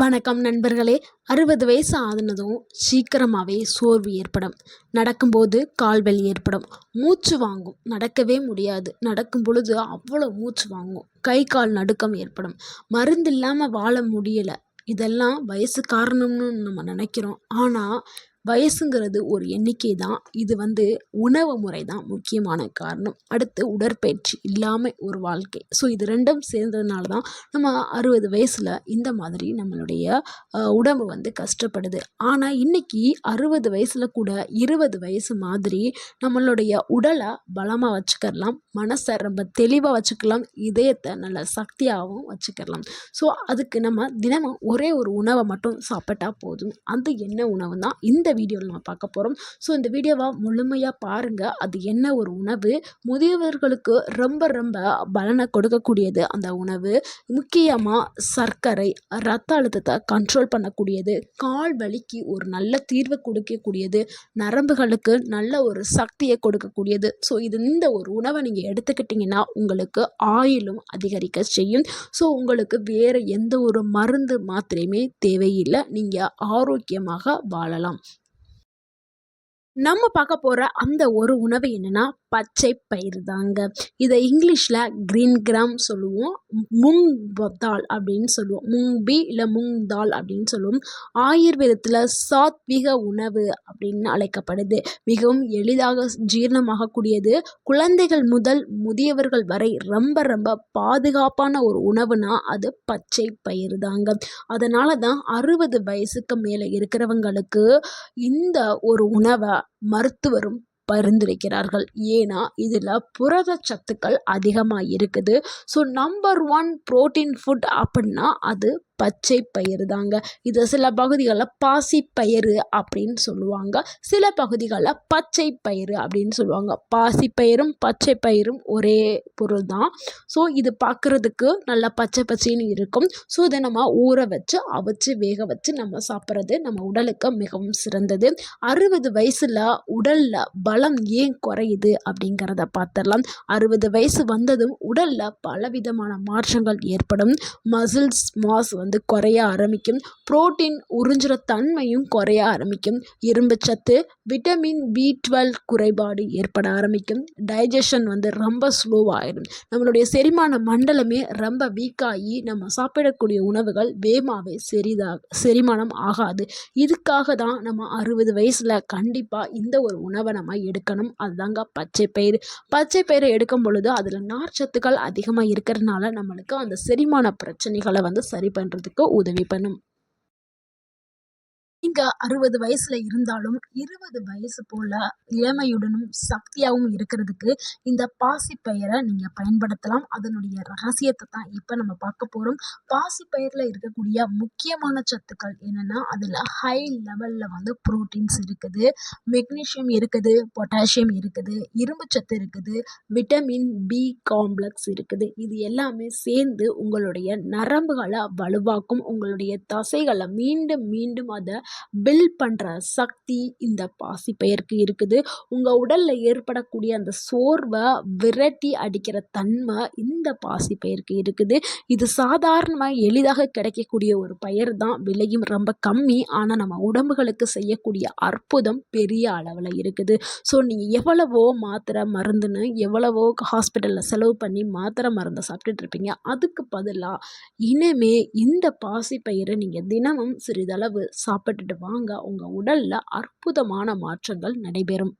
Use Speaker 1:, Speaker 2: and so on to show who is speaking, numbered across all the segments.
Speaker 1: வணக்கம் நண்பர்களே. அறுபது வயசு ஆகுனதும் சீக்கிரமாகவே சோர்வு ஏற்படும். நடக்கும்போது கால்வெளி ஏற்படும். மூச்சு வாங்கும். நடக்கவே முடியாது. நடக்கும் பொழுது அவ்வளோ மூச்சு வாங்கும். கை கால் நடுக்கம் ஏற்படும். மருந்து இல்லாமல் வாழ முடியலை. இதெல்லாம் வயசு காரணம்னு நம்ம நினைக்கிறோம். ஆனால் வயசுங்கிறது ஒரு எண்ணிக்கை தான் இது வந்து உணவு முறை தான் முக்கியமான காரணம். அடுத்து உடற்பயிற்சி இல்லாமல் ஒரு வாழ்க்கை. ஸோ இது ரெண்டும் சேர்ந்ததுனால தான் நம்ம அறுபது வயசில் இந்த மாதிரி நம்மளுடைய உடம்பு வந்து கஷ்டப்படுது. ஆனால் இன்றைக்கி அறுபது வயசில் கூட இருபது வயசு மாதிரி நம்மளுடைய உடலை பலமாக வச்சுக்கலாம். மனசை ரொம்ப தெளிவாக வச்சுக்கலாம். இதயத்தை நல்ல சக்தியாகவும் வச்சுக்கலாம். ஸோ அதுக்கு நம்ம தினமும் ஒரே ஒரு உணவை மட்டும் சாப்பிட்டா போதும். அது என்ன உணவு தான் இந்த வீடியோவில் நம்ம பார்க்க போகிறோம் ஸோ இந்த வீடியோவை முழுமையாக பாருங்கள் அது என்ன ஒரு உணவு? முதியவர்களுக்கு ரொம்ப ரொம்ப பலனை கொடுக்கக்கூடியது அந்த உணவு. முக்கியமாக சர்க்கரை ரத்த அழுத்தத்தை கண்ட்ரோல் பண்ணக்கூடியது. கால் வலிக்கு ஒரு நல்ல தீர்வு கொடுக்கக்கூடியது. நரம்புகளுக்கு நல்ல ஒரு சக்தியை கொடுக்கக்கூடியது. ஸோ இது இந்த ஒரு உணவை நீங்கள் எடுத்துக்கிட்டிங்கன்னா உங்களுக்கு ஆயிலும் அதிகரிக்க செய்யும். ஸோ உங்களுக்கு வேறு எந்த ஒரு மருந்து மாத்திரையுமே தேவையில்லை. நீங்கள் ஆரோக்கியமாக வாழலாம். நம்ம பார்க்க போகிற அந்த ஒரு உணவு என்னென்னா பச்சை பயிறு தாங்க. இதை இங்கிலீஷில் க்ரீன் கிராம் சொல்லுவோம். முங் தால் அப்படின்னு சொல்லுவோம். முங் பி இல்லை முங் தால் அப்படின்னு சொல்லுவோம். ஆயுர்வேதத்தில் சாத்விக உணவு அப்படின்னு அழைக்கப்படுது. மிகவும் எளிதாக ஜீரணமாகக்கூடியது. குழந்தைகள் முதல் முதியவர்கள் வரை ரொம்ப ரொம்ப பாதுகாப்பான ஒரு உணவுனா அது பச்சை பயிறு தாங்க. அதனால தான் அறுபது வயசுக்கு மேலே இருக்கிறவங்களுக்கு இந்த ஒரு உணவை மருத்துவரும் பரிந்துரைக்கிறார்கள். ஏன்னா இதில் புரத சத்துக்கள் அதிகமாக இருக்குது so number one protein food அப்படின்னா அது பச்சை பயிறு தாங்க இது சில பகுதிகளில் பாசி பயிறு அப்படின்னு சொல்லுவாங்க. சில பகுதிகளில் பச்சை பயிறு அப்படின்னு சொல்லுவாங்க. பாசி பயிரும் பச்சை பயிரும் ஒரே பொருள் தான் ஸோ இது பார்க்குறதுக்கு நல்லா பச்சை பச்சைன்னு இருக்கும். ஸோ இதை நம்ம ஊற வச்சு அவிச்சு வேக வச்சு நம்ம சாப்பிட்றது நம்ம உடலுக்கு மிகவும் சிறந்தது. அறுபது வயசில் உடலில் பலம் ஏன் குறையுது அப்படிங்கிறத பார்த்துடலாம் அறுபது வயசு வந்ததும் உடலில் பலவிதமான மாற்றங்கள் ஏற்படும். மசில்ஸ் மாஸ் வந்து வந்து குறைய ஆரம்பிக்கும். புரோட்டீன் உறிஞ்சுற தன்மையும் குறைய ஆரம்பிக்கும். இரும்புச்சத்து விட்டமின் பி டுவெல் குறைபாடு ஏற்பட ஆரம்பிக்கும். டைஜஷன் வந்து ரொம்ப ஸ்லோவாகிடும் நம்மளுடைய செரிமான மண்டலமே ரொம்ப வீக்காகி நம்ம சாப்பிடக்கூடிய உணவுகள் வேகமாகவே செரிதாக செரிமானம் ஆகாது. இதுக்காக தான் நம்ம அறுபது வயசில் கண்டிப்பாக இந்த ஒரு உணவை நம்ம எடுக்கணும். அதுதாங்க பச்சை பயிறு. பச்சை பயிரை எடுக்கும் பொழுது அதில் நார்ச்சத்துக்கள் அதிகமாக இருக்கிறதுனால நம்மளுக்கு அந்த செரிமான பிரச்சனைகளை வந்து சரி பண்ணுறது பண்ணுறதுக்கு உதவி பண்ணும். நீங்க அறுபது வயசுல இருந்தாலும் இருபது வயசு போல இளமையுடனும் சக்தியாகவும் இருக்கிறதுக்கு இந்த பாசிப்பயிரை நீங்க பயன்படுத்தலாம். அதனுடைய ரகசியத்தை தான் இப்போ நம்ம பார்க்க போறோம். பாசிப்பயிரில் இருக்கக்கூடிய முக்கியமான சத்துக்கள் என்னன்னா அதுல ஹை லெவல்ல வந்து புரோட்டீன்ஸ் இருக்குது. மெக்னீஷியம் இருக்குது பொட்டாசியம் இருக்குது இரும்பு சத்து இருக்குது விட்டமின் பி காம்ப்ளெக்ஸ் இருக்குது. இது எல்லாமே சேர்ந்து உங்களுடைய நரம்புகளை வலுவாக்கும் உங்களுடைய தசைகளை மீண்டும் மீண்டும் அதை பில் பண்ணுற சக்தி இந்த பாசிப்பயிருக்கு இருக்குது. உங்கள் உடலில் ஏற்படக்கூடிய அந்த சோர்வை விரட்டி அடிக்கிற தன்மை இந்த பாசிப்பயிருக்கு இருக்குது. இது சாதாரணமாக எளிதாக கிடைக்கக்கூடிய ஒரு பயிர் தான். விலையும் ரொம்ப கம்மி. ஆனால் நம்ம உடம்புகளுக்கு செய்யக்கூடிய அற்புதம் பெரிய அளவில் இருக்குது. ஸோ நீங்கள் எவ்வளவோ மாத்திரை மருந்துன்னு எவ்வளவோ ஹாஸ்பிட்டலில் செலவு பண்ணி மாத்திரை மருந்தை சாப்பிட்டுட்டு இருப்பீங்க. அதுக்கு பதிலாக இனிமே இந்த பாசிப்பயிரை நீங்கள் தினமும் சிறிதளவு சாப்பிட்டு சாப்பிட்டுட்டு வாங்க. உங்கள் உடலில் அற்புதமான மாற்றங்கள் நடைபெறும்.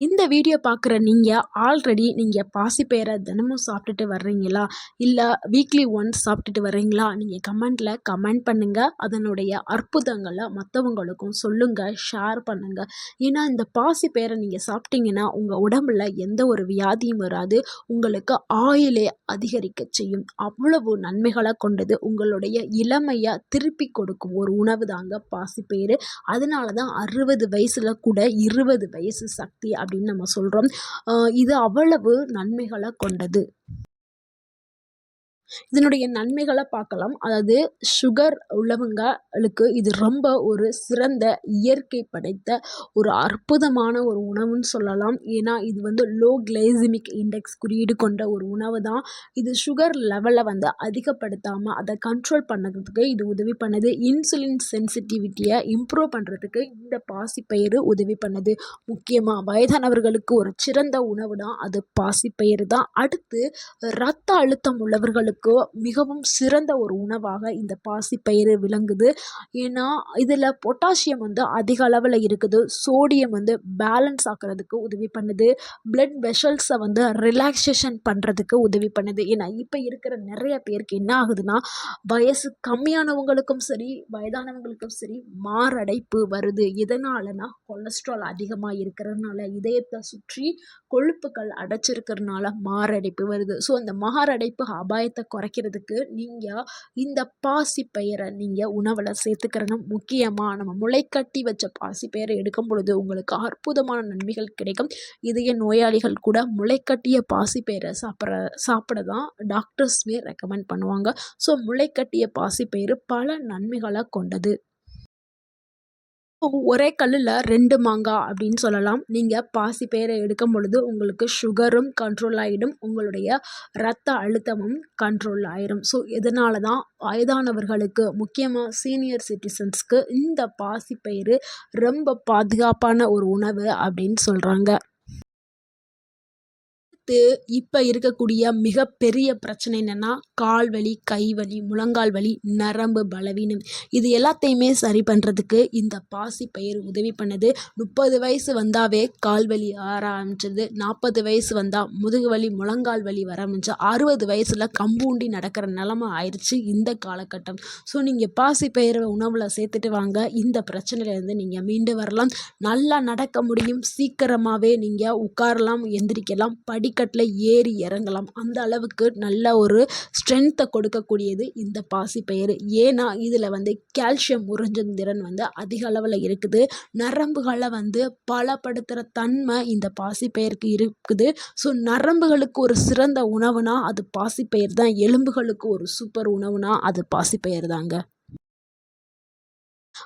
Speaker 1: இந்த வீடியோ பார்க்குற நீங்கள் ஆல்ரெடி நீங்கள் பாசிப்பயிரை தினமும் சாப்பிட்டுட்டு வர்றீங்களா? இல்லை வீக்லி ஒன்ஸ் சாப்பிட்டுட்டு வர்றீங்களா? நீங்கள் கமெண்ட்டில் கமெண்ட் பண்ணுங்கள் அதனுடைய அற்புதங்களை மற்றவங்களுக்கும் சொல்லுங்கள் ஷேர் பண்ணுங்கள் ஏன்னா இந்த பாசிப்பயிரை நீங்கள் சாப்பிட்டீங்கன்னா உங்கள் உடம்புல எந்த ஒரு வியாதியும் வராது. உங்களுக்கு ஆயிலே அதிகரிக்க செய்யும். அவ்வளவு நன்மைகளை கொண்டது உங்களுடைய இளமையை திருப்பி கொடுக்கும் ஒரு உணவு தாங்க பாசிப்பயிறு அதனால தான் அறுபது வயசில் கூட இருபது வயசு சக்தி அப்படின்னு நம்ம சொல்கிறோம் இது அவ்வளவு நன்மைகளை கொண்டது. இதனுடைய நன்மைகளை பார்க்கலாம். அதாவது சுகர் உள்ளவங்களுக்கு இது ரொம்ப ஒரு சிறந்த இயற்கை படைத்த ஒரு அற்புதமான ஒரு உணவுன்னு சொல்லலாம். ஏன்னா இது வந்து லோ கிளைசிமிக் இண்டெக்ஸ் குறியீடு கொண்ட ஒரு உணவு தான். இது சுகர் லெவலை வந்து அதிகப்படுத்தாமல் அதை கண்ட்ரோல் பண்ணுறதுக்கு இது உதவி பண்ணுது. இன்சுலின் சென்சிட்டிவிட்டியை இம்ப்ரூவ் பண்ணுறதுக்கு இந்த பாசிப்பயிறு உதவி பண்ணுது. முக்கியமாக வயதானவர்களுக்கு ஒரு சிறந்த உணவு தான் அது பாசிப்பயிறு தான். அடுத்து ரத்த அழுத்தம் உள்ளவர்களுக்கு மிகவும் சிறந்த ஒரு உணவாக இந்த பாசிப்பயிறு விளங்குது. ஏன்னா இதில் பொட்டாசியம் வந்து அதிக அளவில் இருக்குது. சோடியம் வந்து பேலன்ஸ் ஆக்கிறதுக்கு உதவி பண்ணுது. பிளட் வெஷல்ஸை வந்து ரிலாக்ஸேஷன் பண்ணுறதுக்கு உதவி பண்ணுது. ஏன்னா இப்போ இருக்கிற நிறைய பேருக்கு என்ன ஆகுதுன்னா வயசு கம்மியானவங்களுக்கும் சரி வயதானவங்களுக்கும் சரி மாரடைப்பு வருது. எதனாலனா கொலஸ்ட்ரால் அதிகமாக இருக்கிறதுனால இதயத்தை சுற்றி கொழுப்புகள் அடைச்சிருக்கிறதுனால மாரடைப்பு வருது. ஸோ அந்த மாரடைப்பு அபாயத்தை குறைக்கிறதுக்கு நீங்கள் இந்த பாசிப்பயிரை நீங்கள் உணவில் சேர்த்துக்கிறது முக்கியமாக நம்ம முளைக்கட்டி வச்ச பாசிப்பயிரை எடுக்கும் பொழுது உங்களுக்கு அற்புதமான நன்மைகள் கிடைக்கும். இதய நோயாளிகள் கூட முளைக்கட்டிய பாசிப்பயிரை சாப்பிட்ற சாப்பிட தான் டாக்டர்ஸுமே ரெக்கமெண்ட் பண்ணுவாங்க. ஸோ முளைக்கட்டிய பாசிப்பயிறு பல நன்மைகளை கொண்டது. ஒரே கல்லில் ரெண்டு மாங்காய் அப்படின்னு சொல்லலாம். நீங்கள் பாசிப்பயிரை எடுக்கும் பொழுது உங்களுக்கு சுகரும் கண்ட்ரோல் ஆகிடும் உங்களுடைய ரத்த அழுத்தமும் கண்ட்ரோல் ஆயிடும் ஸோ இதனால தான் வயதானவர்களுக்கு முக்கியமாக சீனியர் சிட்டிசன்ஸ்க்கு இந்த பாசிப்பயிறு ரொம்ப பாதுகாப்பான ஒரு உணவு அப்படின்னு சொல்கிறாங்க அடுத்து இப்போ இருக்கக்கூடிய மிகப்பெரிய பிரச்சனை என்னென்னா கால் வலி கை வலி முழங்கால் வலி நரம்பு பலவீனம். இது எல்லாத்தையுமே சரி பண்ணுறதுக்கு இந்த பாசி பயிர் உதவி பண்ணுது. முப்பது வயசு வந்தாவே கால் வலி ஆற ஆரம்பிச்சது நாற்பது வயசு வந்தால் முதுகு வலி முழங்கால் வலி வர ஆரம்பிச்சு அறுபது வயசில் கம்பூண்டி நடக்கிற நிலமை ஆயிடுச்சு இந்த காலகட்டம். ஸோ நீங்கள் பாசிப்பயிறு உணவில் சேர்த்துட்டு வாங்க. இந்த பிரச்சனையிலேருந்து நீங்கள் மீண்டு வரலாம். நல்லா நடக்க முடியும். சீக்கிரமாகவே நீங்கள் உட்காரலாம் எந்திரிக்கலாம் படிக்க படிக்கட்டில் ஏறி இறங்கலாம். அந்த அளவுக்கு நல்ல ஒரு ஸ்ட்ரென்த்தை கொடுக்கக்கூடியது இந்த பாசிப்பயிறு ஏன்னா இதில் வந்து கால்சியம் உறிஞ்சும் திறன் வந்து அதிக அளவில் இருக்குது. நரம்புகளை வந்து பலப்படுத்துகிற தன்மை இந்த பாசிப்பயிருக்கு இருக்குது. ஸோ நரம்புகளுக்கு ஒரு சிறந்த உணவுனா அது பாசிப்பயிர் தான் எலும்புகளுக்கு ஒரு சூப்பர் உணவுனா அது பாசிப்பயிர் தாங்க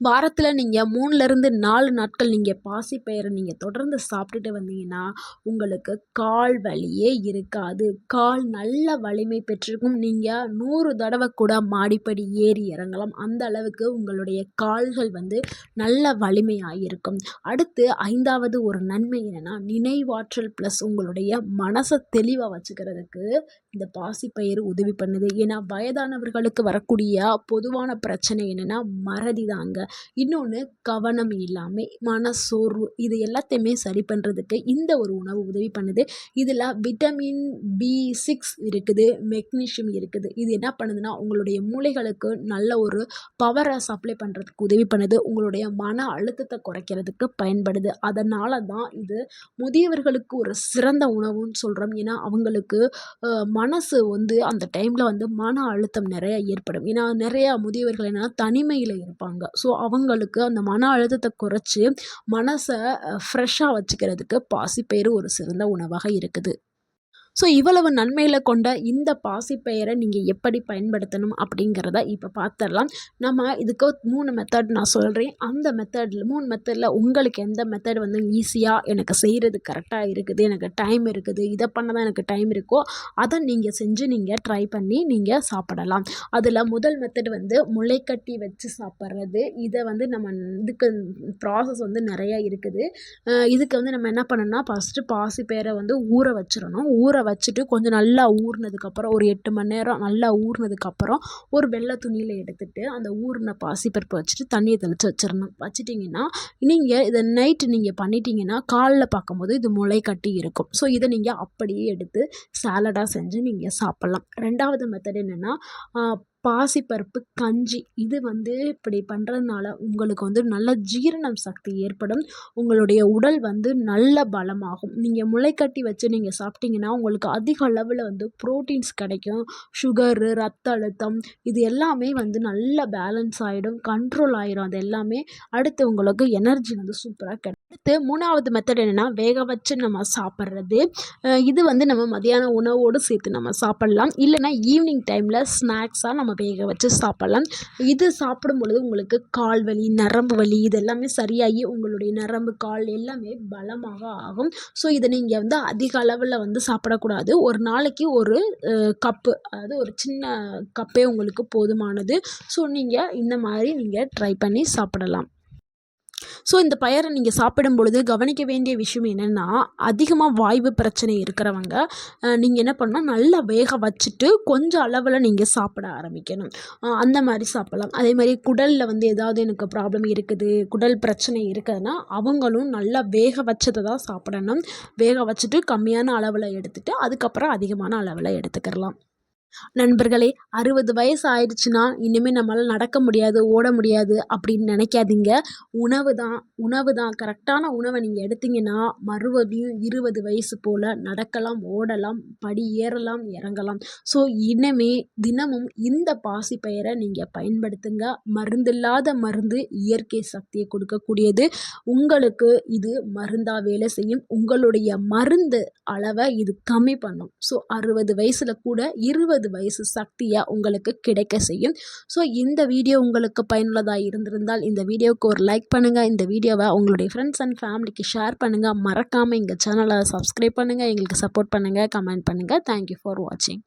Speaker 1: வாரத்தில் நீங்கள் மூணுலேருந்து நாலு நாட்கள் நீங்கள் பாசிப்பயிரை நீங்கள் தொடர்ந்து சாப்பிட்டுட்டு வந்தீங்கன்னா உங்களுக்கு கால் வலியே இருக்காது. கால் நல்ல வலிமை பெற்றிருக்கும். நீங்கள் நூறு தடவை கூட மாடிப்படி ஏறி இறங்கலாம். அந்த அளவுக்கு உங்களுடைய கால்கள் வந்து நல்ல வலிமையாக இருக்கும் அடுத்து ஐந்தாவது ஒரு நன்மை என்னென்னா நினைவாற்றல் ப்ளஸ் உங்களுடைய மனசை தெளிவாக வச்சுக்கிறதுக்கு இந்த பாசிப்பயிறு உதவி பண்ணுது. ஏன்னா வயதானவர்களுக்கு வரக்கூடிய பொதுவான பிரச்சனை என்னென்னா மறதி தாங்க. இன்னொன்று கவனம் இல்லாமை மனசோர்வு இது எல்லாத்தையுமே சரி பண்ணுறதுக்கு இந்த ஒரு உணவு உதவி பண்ணுது. இதில் விட்டமின் பி சிக்ஸ் இருக்குது மெக்னீஷியம் இருக்குது. இது என்ன பண்ணுதுன்னா உங்களுடைய மூளைகளுக்கு நல்ல ஒரு பவரை சப்ளை பண்ணுறதுக்கு உதவி பண்ணுது. உங்களுடைய மன அழுத்தத்தை குறைக்கிறதுக்கு பயன்படுது. அதனால தான் இது முதியவர்களுக்கு ஒரு சிறந்த உணவுன்னு சொல்கிறோம் ஏன்னா அவங்களுக்கு மனசு வந்து அந்த டைமில் வந்து மன அழுத்தம் நிறையா ஏற்படும். ஏன்னா நிறையா முதியவர்கள் என்னென்னா தனிமையில் இருப்பாங்க. ஸோ அவங்களுக்கு அந்த மன அழுத்தத்தை குறைச்சி மனசை ஃப்ரெஷ்ஷாக வச்சுக்கிறதுக்கு பாசிப்பயிறு ஒரு சிறந்த உணவாக இருக்குது. ஸோ இவ்வளவு நன்மையில் கொண்ட இந்த பாசிப்பயிரை நீங்கள் எப்படி பயன்படுத்தணும் அப்படிங்கிறத இப்போ பார்த்துடலாம் நம்ம இதுக்கு மூணு மெத்தட் நான் சொல்கிறேன் அந்த மெத்தடில் மூணு மெத்தடில் உங்களுக்கு எந்த மெத்தட் வந்து ஈஸியாக எனக்கு செய்கிறது கரெக்டாக இருக்குது எனக்கு டைம் இருக்குது இதை பண்ண தான் எனக்கு டைம் இருக்கோ அதை நீங்கள் செஞ்சு நீங்கள் ட்ரை பண்ணி நீங்கள் சாப்பிடலாம். அதில் முதல் மெத்தட் வந்து முளைக்கட்டி வச்சு சாப்பிட்றது. இதை வந்து நம்ம இதுக்கு ப்ராசஸ் வந்து நிறையா இருக்குது. இதுக்கு வந்து நம்ம என்ன பண்ணணும்னா ஃபஸ்ட்டு பாசிப்பயிரை வந்து ஊற வச்சிடணும். ஊற வச்சுட்டு கொஞ்சம் நல்லா ஊறினதுக்கப்புறம் ஒரு எட்டு மணி நேரம் நல்லா ஊறினதுக்கப்புறம் ஒரு வெள்ளை துணியில் எடுத்துகிட்டு அந்த ஊறின பாசிப்பருப்பை வச்சுட்டு தண்ணியை தெளித்து வச்சிடணும் வச்சிட்டிங்கன்னா நீங்கள் இதை நைட்டு நீங்கள் பண்ணிட்டீங்கன்னா காலில் பார்க்கும்போது இது முளை கட்டி இருக்கும். ஸோ இதை நீங்கள் அப்படியே எடுத்து சாலடாக செஞ்சு நீங்கள் சாப்பிட்லாம். ரெண்டாவது மெத்தட் என்னென்னா பாசிப்பருப்பு கஞ்சி இது வந்து இப்படி பண்ணுறதுனால உங்களுக்கு வந்து நல்ல ஜீரணம் சக்தி ஏற்படும். உங்களுடைய உடல் வந்து நல்ல பலமாகும். நீங்கள் முளைக்கட்டி வச்சு நீங்கள் சாப்பிட்டீங்கன்னா உங்களுக்கு அதிக அளவில் வந்து ப்ரோட்டீன்ஸ் கிடைக்கும். சுகரு ரத்த அழுத்தம் இது எல்லாமே வந்து நல்ல பேலன்ஸ் ஆகிடும் கண்ட்ரோல் ஆகிடும் அது எல்லாமே அடுத்து உங்களுக்கு எனர்ஜி வந்து சூப்பராக கிடைக்கும். அடுத்து மூணாவது மெத்தட் என்னென்னா வேக வச்சு நம்ம சாப்பிட்றது. இது வந்து நம்ம மதியான உணவோடு சேர்த்து நம்ம சாப்பிட்லாம். இல்லைன்னா ஈவினிங் டைமில் ஸ்நாக்ஸாக நம்ம வேக வச்சு சாப்பிட்லாம். இது சாப்பிடும் பொழுது உங்களுக்கு கால் வலி நரம்பு வலி இது எல்லாமே சரியாகி உங்களுடைய நரம்பு கால் எல்லாமே பலமாக ஆகும். ஸோ இதை நீங்கள் வந்து அதிக அளவில் வந்து சாப்பிடக்கூடாது. ஒரு நாளைக்கு ஒரு கப்பு அதாவது ஒரு சின்ன கப்பே உங்களுக்கு போதுமானது. ஸோ நீங்கள் இந்த மாதிரி நீங்கள் ட்ரை பண்ணி சாப்பிடலாம். ஸோ இந்த பயரை நீங்கள் சாப்பிடும் பொழுது கவனிக்க வேண்டிய விஷயம் என்னென்னா அதிகமாக வாய்வு பிரச்சனை இருக்கிறவங்க நீங்கள் என்ன பண்ணால் நல்லா வேக வச்சுட்டு கொஞ்சம் அளவில் நீங்கள் சாப்பிட ஆரம்பிக்கணும். அந்த மாதிரி சாப்பிட்லாம். அதே மாதிரி குடலில் வந்து ஏதாவது எனக்கு ப்ராப்ளம் இருக்குது குடல் பிரச்சனை இருக்குதுன்னா அவங்களும் நல்லா வேக வச்சதை தான் சாப்பிடணும். வேக வச்சுட்டு கம்மியான அளவில் எடுத்துகிட்டு அதுக்கப்புறம் அதிகமான அளவில் எடுத்துக்கிறலாம் நண்பர்களே அறுபது வயசு ஆயிடுச்சுன்னா இனிமேல் நம்மளால் நடக்க முடியாது ஓட முடியாது அப்படின்னு நினைக்காதீங்க. உணவு தான் உணவு தான். கரெக்டான உணவை நீங்கள் எடுத்தீங்கன்னா மறுபடியும் இருபது வயசு போல் நடக்கலாம் ஓடலாம் படி ஏறலாம் இறங்கலாம். ஸோ இனிமே தினமும் இந்த பாசிப்பயிரை நீங்கள் பயன்படுத்துங்க. மருந்தில்லாத மருந்து இயற்கை சக்தியை கொடுக்கக்கூடியது. உங்களுக்கு இது மருந்தாக வேலை செய்யும். உங்களுடைய மருந்து அளவை இது கம்மி பண்ணும். ஸோ அறுபது வயசில் கூட இருபது இருபது வயசு சக்தியாக உங்களுக்கு கிடைக்க செய்யும். ஸோ இந்த வீடியோ உங்களுக்கு பயனுள்ளதாக இருந்திருந்தால் இந்த வீடியோவுக்கு ஒரு லைக் பண்ணுங்கள் இந்த வீடியோவை உங்களுடைய ஃப்ரெண்ட்ஸ் அண்ட் ஃபேமிலிக்கு ஷேர் பண்ணுங்கள் மறக்காமல் எங்கள் சேனலை சப்ஸ்கிரைப் பண்ணுங்கள் எங்களுக்கு சப்போர்ட் பண்ணுங்கள் கமெண்ட் பண்ணுங்கள் தேங்க்யூ ஃபார் வாட்சிங்